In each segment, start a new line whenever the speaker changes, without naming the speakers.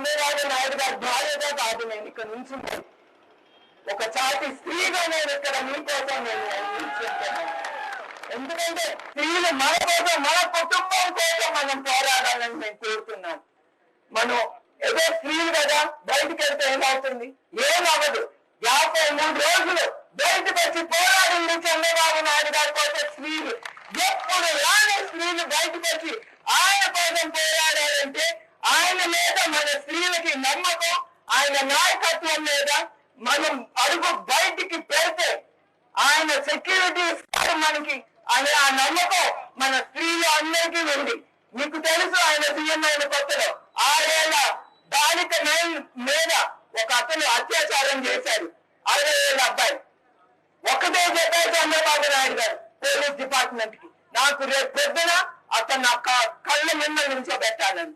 చంద్రబాబు నాయుడు గారి భార్యగా కాదు నేను ఇక్కడ నుంచి ఒక చాటి స్త్రీగా నేను ఇక్కడ మీకోసం నేను ఎందుకంటే స్త్రీలు మన కోసం మన కుటుంబం కోసం మనం పోరాడాలని నేను కోరుతున్నాను. మనం ఏదో స్త్రీలు కదా బయటికి వెళ్తే ఏమవుతుంది? ఏమవ్వదు. యాభై మూడు రోజులు బయటకు వచ్చి పోరాడింది చంద్రబాబు నాయుడు గారి కోసం స్త్రీలు. ఎప్పుడు రాని స్త్రీలు బయటకు వచ్చి ఆయన కోసం పోరాడు ఆయన మీద మన స్త్రీలకి నమ్మకం ఆయన నాయకత్వం మీద మనం అడుగు బయటికి పెడితే ఆయన సెక్యూరిటీ ఇస్తారు మనకి అనే ఆ నమ్మకం మన స్త్రీలు అందరికీ ఉంది. మీకు తెలుసు ఆయన సీఎం అయిన కొత్తలో ఆరేళ్ళ బాలిక మీద ఒక అతను అత్యాచారం చేశాడు. అరవై ఏళ్ళ అబ్బాయి. ఒకటే చెప్పారు చంద్రబాబు నాయుడు గారు పోలీస్ డిపార్ట్మెంట్కి. నాకు రేపు పొద్దున అతను నా క- కళ్ళ ముందు నుంచోబెట్టాలని.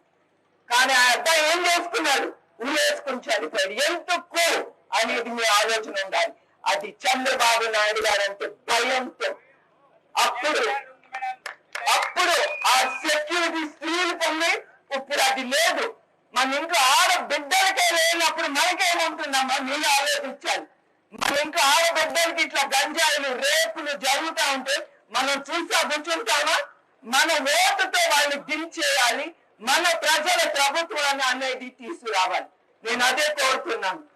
కానీ ఆ అబ్బాయి ఏం చేసుకున్నాడు? ఊరేసుకుని చనిపోయాడు. ఎందుకు అనేది మీ ఆలోచన ఉండాలి. అది చంద్రబాబు నాయుడు గారంటే భయంతో. అప్పుడు అప్పుడు ఆ సెక్యూరిటీ స్త్రీలు పొంది ఇప్పుడు అది లేదు. మన ఇంట్లో ఆడబిడ్డలకే లేనప్పుడు మనకేముంటుందమ్మా? నేను ఆలోచించాలి. మన ఇంట్లో ఆడబిడ్డలకి ఇట్లా గంజాయిలు రేపులు జరుగుతా ఉంటే మనం చూసా కూర్చుంటామా మన ఓటుతో వాళ్ళని దించేయాలి. మన ప్రజల ప్రభుత్వాన్ని అనేది తీసుకురావాలి. నేను అదే కోరుతున్నాను.